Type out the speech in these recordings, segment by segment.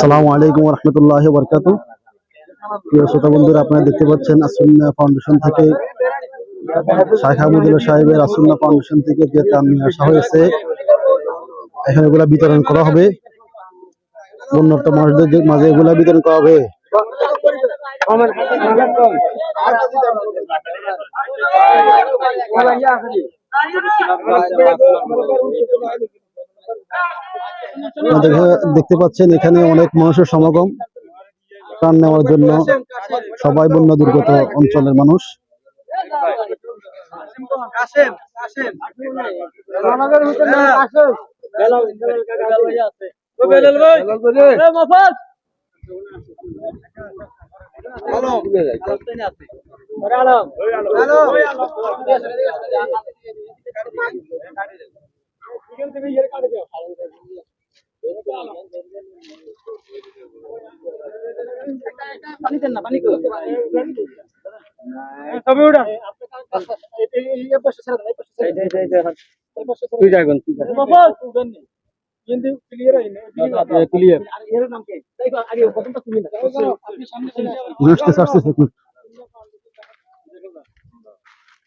আসসালামু আলাইকুম রহমতুল্লাহ বরকাত প্রিয় শ্রোতা বন্ধুরা, আপনারা দেখতে পাচ্ছেন আসুন্না ফাউন্ডেশন থেকে শাইখ আহমদুল্লাহ সাহেবের আসুন্না ফাউন্ডেশন থেকে যে ত্রাণ নিয়ে আসা হয়েছে, এখানে এগুলা বিতরণ করা হবে। উন্নত মানুষদের মাঝে এগুলা বিতরণ করা হবে। দেখতে পাচ্ছেন এখানে অনেক মানুষের সমাগম। ত্রাণ নেওয়ার জন্য সবাই বন্য দুর্গত অঞ্চলের মানুষ। তুই যাবেন তুই ক্লিয়ার আসতেছে আসতেছে এক মিনিট।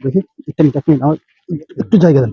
দেখি একটা মিনিট এক মিনিট আমার একটু জায়গা দেন।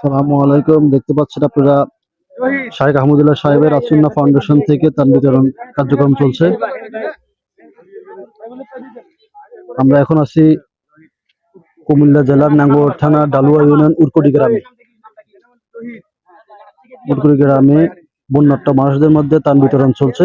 সালামু আলাইকুম। দেখতে পাচ্ছেন আপনারা শাহেখ আহমদুল্লাহ সাহেবের আসুন্না ফাউন্ডেশন থেকে ত্রাণ বিতরণ কার্যক্রম চলছে। আমরা এখন আছি কুমিল্লা জেলার নাঙ্গর থানা ডালুয়া ইউনিয়ন উরকুটি গ্রামে। উরকুটি গ্রামে বন্যাট্য মানুষদের মধ্যে তান বিতরণ চলছে।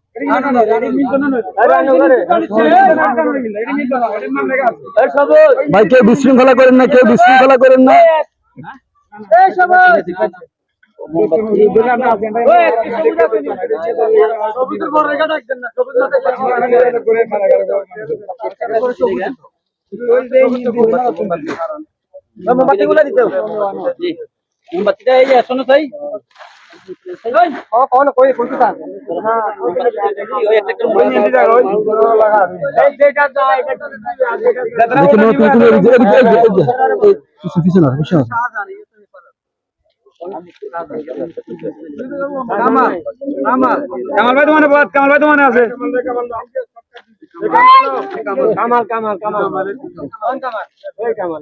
না ভাই কেউ বিশৃঙ্খলা করেন না কেউ বিশৃঙ্খলা করেন না। মোমবাতিগুলো দিতে মোমবাতিটা এই যে শোনো তাই কোন কই কোন কামাল ভাই তোমার বাদ কামাল ভাই তোমার আছে কামাল। কামাল কামাল কামাল কামাল।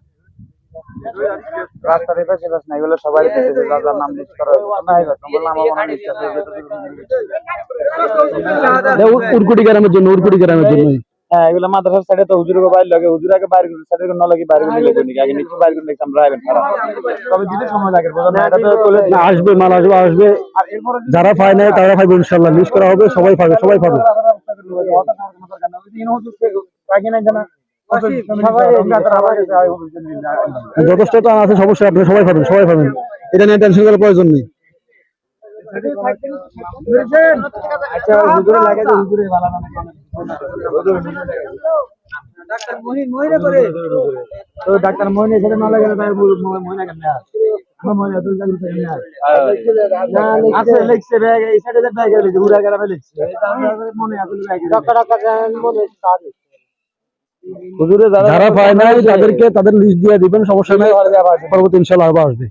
রাস্তার এপাশে বাস না এগুলো সবাই দিতেছে যার যার নাম লিস্ট করা হয়েছে। না এবার বললাম আমার ইচ্ছা আছে গ্রামের জন্য উরকুটি গ্রামের জন্য। হ্যাঁ এগুলো মাদ্রাসার সাইডে তো হুজুরকে বাইর লাগে হুজুর আগে বাইরে করে সাইডে ন লাগে বাইরে করে লাগে আগে নিচে বাইরে করে দেখতাম রাইবেন খারাপ তবে দিতে সময় লাগে বোঝা না এটা তো চলে আসবে মাল আসবে আসবে। যারা পায় নাই তারা পাইবে ইনশাল্লাহ লিস্ট করা হবে সবাই পাবে সবাই পাবে। যথেষ্ট টান আছে সমস্যা আপনি সবাই পাবেন সবাই পাবেন। এটা নিয়ে টেনশন করার প্রয়োজন নেই। আচ্ছা হুজুরে লাগে যে হুজুরে ভালো মানে ডাক্তার মহিন মহিনে করে। তো ডাক্তার মহিনে সেটা না লাগে তাই মহিনা কেন এটা আমার মনে আছে যারা পায় নাই তাদেরকে তাদের লিস্ট দিয়ে দিবেন সমস্যা নেই। পরবর্তী ইনশাল্লাহ আবার আসবে।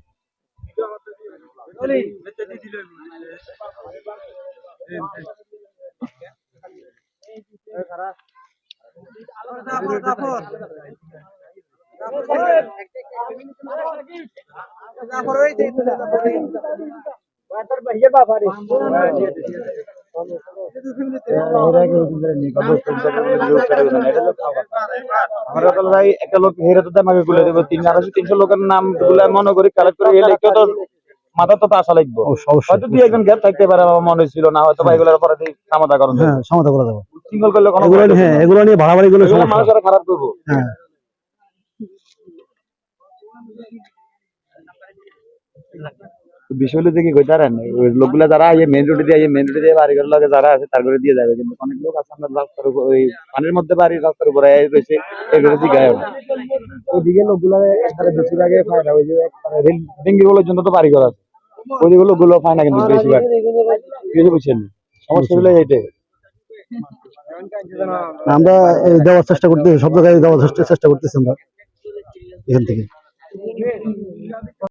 আমরা তো ভাই একটা লোক হেরে তো আমাকে গুলে দেবো নামগুলা মনে করি কালেক্ট করে এলে কেউ তো মাথা তো গ্যাপ থাকতে পারে আমার মনে না হয়তো ভাই এগুলোর পরে সমাধা করুন নিয়ে ভাড়াবাড়ি গুলো বিষয় হলো যে কি কইতারেন ওই লোকগুলা যারা এই মেইন রোডে দিয়ে মেইন রোডে দিয়ে বাড়ি ঘরের লগে যারা আছে তার করে দিয়ে যাবে। কিন্তু অনেক লোক আছে আমরা রাস্তার উপর, ওই পানির মধ্যে বাড়ি রাস্তার উপরে এই রয়েছে এগুলো জিগায় না ওইদিকে লোকগুলা একবারে বেশিরভাগে না, ওই যে রেল ডেঙ্গি বলে জন্য তো বাড়ি ঘর আছে। ওইদিকে লোকগুলো পায় না কিন্তু বেশিরভাগ কিছু বুঝছেন সমস্যা হলো এইটাই আমরা দেওয়ার চেষ্টা করতেছি, সব জায়গায় দেওয়ার চেষ্টা করতেছি আমরা। এখান থেকে।